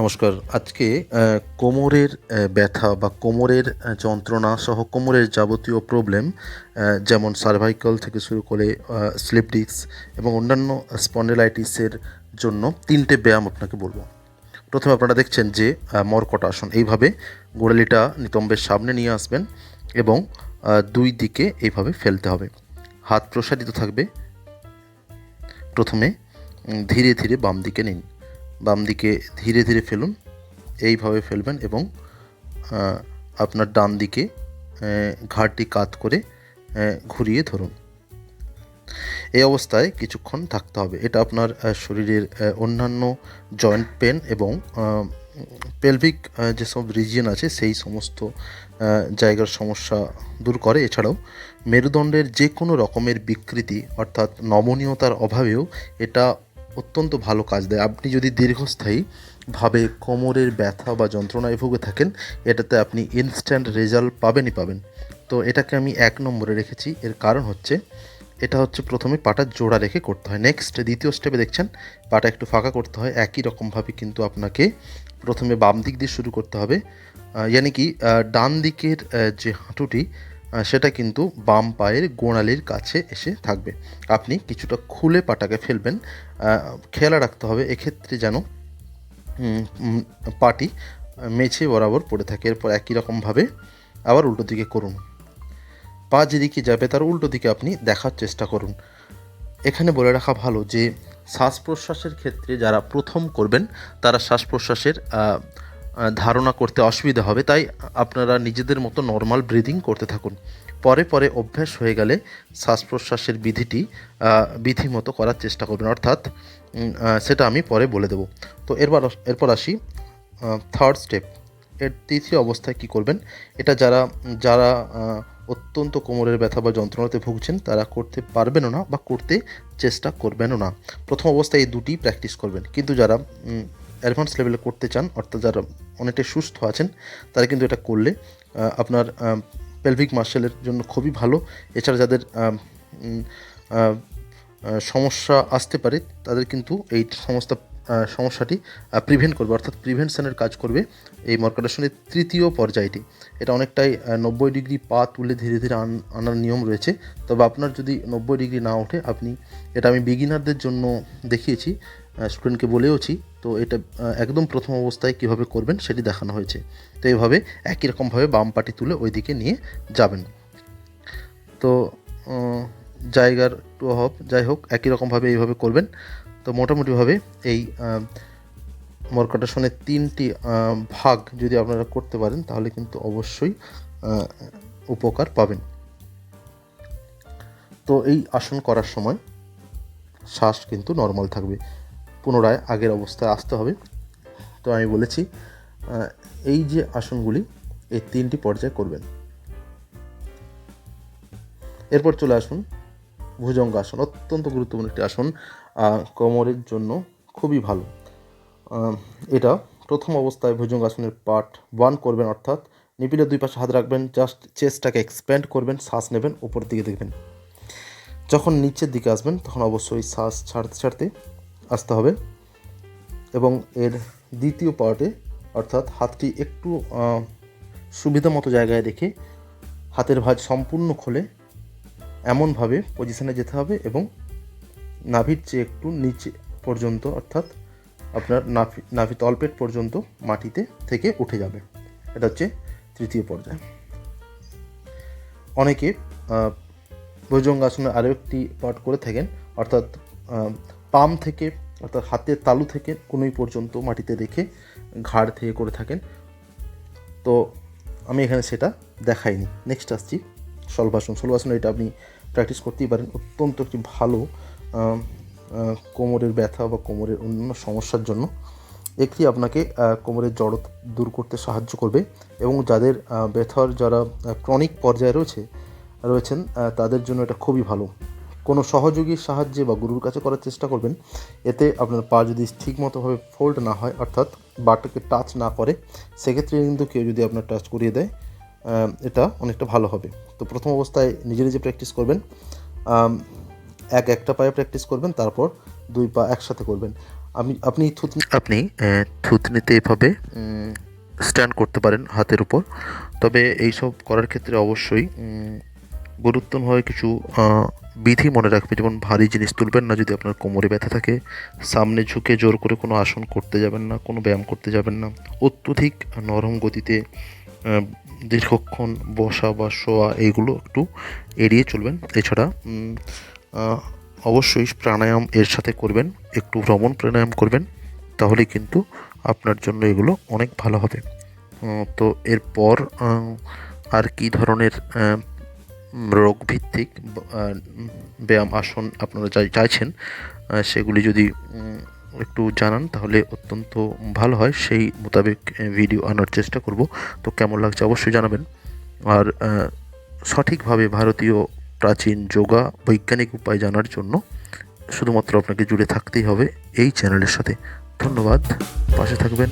নমস্কার। আজকে কোমরের ব্যথা বা কোমরের যন্ত্রণা সহ কোমরের যাবতীয় প্রবলেম যেমন সার্ভাইকাল থেকে শুরু করে স্লিপ ডিস্ক এবং অন্যান্য স্পন্ডেলাইটিসের জন্য তিনটে ব্যায়াম আপনাকে বলব। প্রথমে আপনারা দেখছেন যে মর্কট আসন এইভাবে গোড়ালিটা নিতম্বের সামনে নিয়ে আসবেন এবং দুই দিকে এইভাবে ফেলতে হবে। হাত প্রসারিত থাকবে। প্রথমে ধীরে ধীরে বাম দিকে নিন। বাম দিকে ধীরে ধীরে ফেলুন, এইভাবে ফেলবেন এবং আপনার ডান দিকে ঘাড়টি কাত করে ঘুরিয়ে ধরুন। এই অবস্থায় কিছুক্ষণ থাকতে হবে। এটা আপনার শরীরের অন্যান্য জয়েন্ট পেন এবং পেলভিক যেসব রিজিয়ন আছে সেই সমস্ত জায়গার সমস্যা দূর করে। এছাড়াও মেরুদণ্ডের যে কোনো রকমের বিকৃতি অর্থাৎ নমনীয়তার অভাবেও এটা অত্যন্ত ভালো কাজ দেয়। আপনি যদি দীর্ঘস্থায়ী ভাবে কোমরের ব্যথা বা যন্ত্রণায় ভুগে থাকেন, এটাতে আপনি ইনস্ট্যান্ট রেজাল্ট পাবেনই পাবেন। তো এটাকে আমি এক নম্বরে রেখেছি। এর কারণ হচ্ছে, এটা হচ্ছে প্রথমে পাটা জোড়া রেখে করতে হয়। নেক্সট দ্বিতীয় স্টেপে দেখছেন, পাটা একটু ফাঁকা করতে হয়। একই রকমভাবে কিন্তু আপনাকে প্রথমে বাম দিক দিয়ে শুরু করতে হবে। ইয়ানি কি? ডান দিকের যে হাঁটুটি সেটা কিন্তু বাম পায়ের গোড়ালির কাছে এসে থাকবে। আপনি কিছুটা খুলে পাটাকে ফেলবেন খেয়াল রাখতে হবে, এক্ষেত্রে যেন পাটি মেছে বরাবর পড়ে থাকে। এরপর একই রকমভাবে আবার উল্টো দিকে করুন। পা যেদিকে যাবে, তার উল্টো দিকে আপনি দেখার চেষ্টা করুন। এখানে বলে রাখা ভালো যে শ্বাস প্রশ্বাসের ক্ষেত্রে যারা প্রথম করবেন, তারা শ্বাস প্রশ্বাসের ধারণা করতে অসুবিধা হবে, তাই আপনারা নিজেদের মতো নর্মাল ব্রিদিং করতে থাকুন। পরে পরে অভ্যাস হয়ে গেলে শ্বাস প্রশ্বাসের বিধিটি বিধি মতো করার চেষ্টা করবেন। অর্থাৎ সেটা আমি পরে বলে দেবো। তো এরপর এরপর আসি থার্ড স্টেপ এর তৃতীয় অবস্থায় কি করবেন? এটা যারা যারা অত্যন্ত কোমরের ব্যথা বা যন্ত্রণাতে ভুগছেন, তারা করতে পারবেনও না বা করতে চেষ্টা করবেনও না। প্রথম অবস্থায় এই দুটি প্র্যাকটিস করবেন। কিন্তু যারা অ্যাডভান্স লেভেলে করতে চান, অর্থাৎ যারা অনেকটাই সুস্থ আছেন, তারা কিন্তু এটা করলে আপনার পেলভিক মাসেলের জন্য খুবই ভালো। এছাড়া যাদের সমস্যা আসতে পারে, তাদের কিন্তু এই সমস্ত সমস্যাটি প্রিভেন্ট করবে, অর্থাৎ প্রিভেনশনের কাজ করবে এই মর্কাটাসনের তৃতীয় পর্যায়টি। এটা অনেকটাই নব্বই ডিগ্রি পা তুলে ধীরে ধীরে আন- আনার নিয়ম রয়েছে। তবে আপনার যদি নব্বই ডিগ্রি না ওঠে, আপনি, এটা আমি বিগিনারদের জন্য দেখিয়েছি স্টুডেন্টকে বলেওছি তো এটা একদম প্রথম অবস্থায় কীভাবে করবেন সেটি দেখানো হয়েছে। তো এইভাবে একই রকমভাবে বাম পাটি তুলে ওই দিকে নিয়ে যাবেন। তো জায়গার টু অভাব যাই হোক একই রকমভাবে এইভাবে করবেন। তো মোটামুটিভাবে এই আহ, তিনটি ভাগ যদি আপনারা করতে পারেন তাহলে কিন্তু অবশ্যই উপকার পাবেন। তো এই আসন করার সময় শ্বাস কিন্তু নর্মাল থাকবে। পুনরায় আগের অবস্থায় আসতে হবে। তো আমি বলেছি এই যে আসনগুলি, এই তিনটি পর্যায়ে করবেন। এরপর চলে আসুন, ভুজঙ্গ আসন। অত্যন্ত গুরুত্বপূর্ণ একটি আসন কোমরের জন্য খুবই ভালো। এটা প্রথম অবস্থায় ভুজঙ্গাসনের পার্ট ওয়ান করবেন, অর্থাৎ নিপিলের দুই পাশে হাত রাখবেন, জাস্ট চেস্টটাকে এক্সপ্যান্ড করবেন, শ্বাস নেবেন উপর দিকে দেখবেন। যখন নিচের দিকে আসবেন, তখন অবশ্যই শ্বাস ছাড়তে ছাড়তে আসতে হবে এবং এর দ্বিতীয় পার্টে অর্থাৎ হাতটি একটু সুবিধা মতো জায়গায় রেখে হাতের ভাঁজ সম্পূর্ণ খুলে, এমনভাবে পজিশনে যেতে হবে এবং নাভির চেয়ে একটু নিচে পর্যন্ত, অর্থাৎ আপনার নাভি নাভি তলপেট পর্যন্ত মাটিতে থেকে উঠে যাবে। এটা হচ্ছে তৃতীয় পর্যায়। অনেকে ভুজঙ্গাসনের আরও একটি পার্ট করে থাকেন, অর্থাৎ পাম থেকে, অর্থাৎ হাতের তালু থেকে কোনোই পর্যন্ত মাটিতে রেখে ঘাড় থেকে করে থাকেন। তো আমি এখানে সেটা দেখাইনি। নেক্সট আসছি সলভাসন সলভাসন এটা আপনি প্র্যাকটিস করতেই পারেন। অত্যন্ত একটি ভালো কোমরের ব্যথা বা কোমরের অন্যান্য সমস্যার জন্য। একটি আপনাকে কোমরের জড় দূর করতে সাহায্য করবে এবং যাদের ব্যথার যারা ক্রনিক পর্যায়ে রয়েছে, রয়েছেন তাদের জন্য এটা খুবই ভালো। কোনো সহযোগীর সাহায্যে বা গুরুর কাছে করার চেষ্টা করবেন। এতে আপনার পা যদি ঠিকমতোভাবে ফোল্ড না হয় অর্থাৎ বাটাকে টাচ না করে সেক্ষেত্রে কিন্তু কেউ যদি আপনার টাচ করিয়ে দেয় এটা অনেকটা ভালো হবে। তো প্রথম অবস্থায় নিজে নিজে প্র্যাকটিস করবেন এক একটা পায়ে প্র্যাকটিস করবেন তারপর দুই পা একসাথে করবেন। আমি আপনি থুতনি আপনি থুতনিতে এভাবে স্ট্যান্ড করতে পারেন হাতের উপর। তবে এইসব করার ক্ষেত্রে অবশ্যই উম, গুরুত্বভাবে কিছু বিধি মনে রাখবে। যেমন ভারী জিনিস তুলবেন না যদি আপনার কোমরে ব্যথা থাকে। সামনে ঝুঁকে জোর করে কোনো আসন করতে যাবেন না কোনো ব্যায়াম করতে যাবেন না। অত্যধিক নরম গতিতে দীর্ঘক্ষণ বসা বা শোয়া এইগুলো একটু এড়িয়ে চলবেন। এছাড়া অবশ্যই প্রাণায়াম এর সাথে করবেন একটু ভ্রমণ প্রাণায়াম করবেন তাহলে কিন্তু আপনার জন্য এগুলো অনেক ভালো হবে। তো এরপর আর কি ধরনের রোগভিত্তিক ব্যায়াম আসন আপনারা চাই চাইছেন সেগুলি যদি একটু জানান তাহলে অত্যন্ত ভালো হয়। সেই মোতাবেক ভিডিও আনার চেষ্টা করব। তো কেমন লাগছে অবশ্যই জানাবেন। আর সঠিকভাবে ভারতীয় প্রাচীন যোগা বৈজ্ঞানিক উপায় জানার জন্য শুধুমাত্র আপনাকে জুড়ে থাকতেই হবে এই চ্যানেলের সাথে। ধন্যবাদ। পাশে থাকবেন